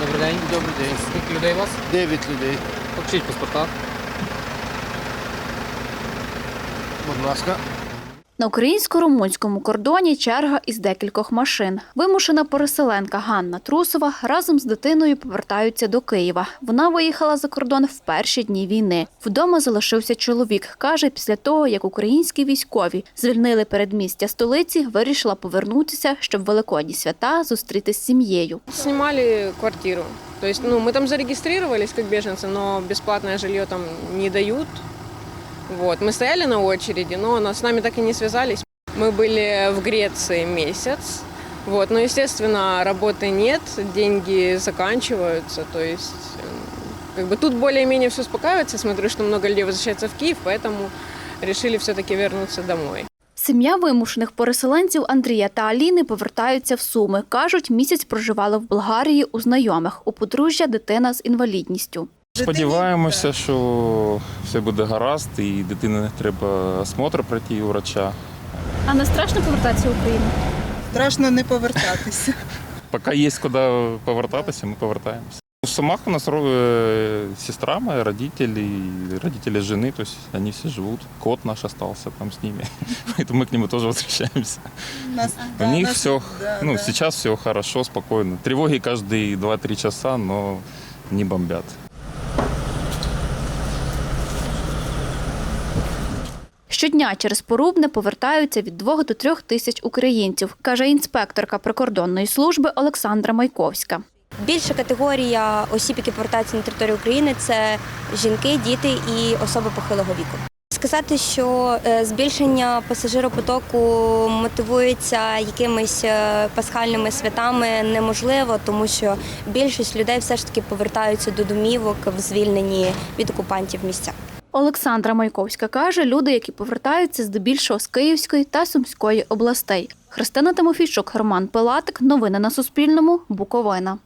Добрий день. Добрий день. Скільки людей у вас? Дев'ять людей. Покажіть паспорта. Будь ласка. На українсько-румунському кордоні черга із декількох машин. Вимушена переселенка Ганна Трусова разом з дитиною повертаються до Києва. Вона виїхала за кордон в перші дні війни. Вдома залишився чоловік. Каже, після того, як українські військові звільнили передмістя столиці, вирішила повернутися, щоб великодні свята зустріти з сім'єю. Снимали квартиру. То есть, ну, мы там зарегистрировались как беженцы, но бесплатное жилье там не дают. Вот. Мы стояли на очереди, но на- с нами так и не связались. Мы были в Греции месяц. Вот. Но, естественно, работы нет, деньги заканчиваются. То есть, м, как бы тут более-менее все успокаивается. Смотрю, что много людей возвращается в Киев, поэтому решили все-таки вернуться домой. Сім'я вимушених переселенців Андрія та Аліни повертаються в Суми. Кажуть, місяць проживали в Болгарії у знайомих. У подружжя дитина з інвалідністю. Сподіваємося, що все буде гаразд, і дитині не треба осмотр пройти у врача. А не страшно повертатися в Україну? Страшно не повертатися. Поки є куди повертатися, ми повертаємося. У Сумах у нас э, сестра моя, родители, и родители жены, то есть они все живут. Кот наш остался там с ними, поэтому мы к нему тоже возвращаемся. Нас, У них нас- все, да, ну, да. сейчас все хорошо, спокойно. Тревоги каждые 2-3 часа, но не бомбят. Щодня через Порубне повертаються від 2 до 3 тисяч українців, каже інспекторка прикордонної служби Олександра Майковська. Більша категорія осіб, які повертаються на територію України, це жінки, діти і особи похилого віку. Сказати, що е, збільшення пасажиропотоку мотивується якимись е, пасхальними святами неможливо, тому що більшість людей все ж таки повертаються до домівок в звільнені від окупантів місця. Олександра Майковська каже, люди, які повертаються здебільшого з Київської та Сумської областей. Христина Тимофійчук, Роман Пилатик. Новини на Суспільному. Буковина.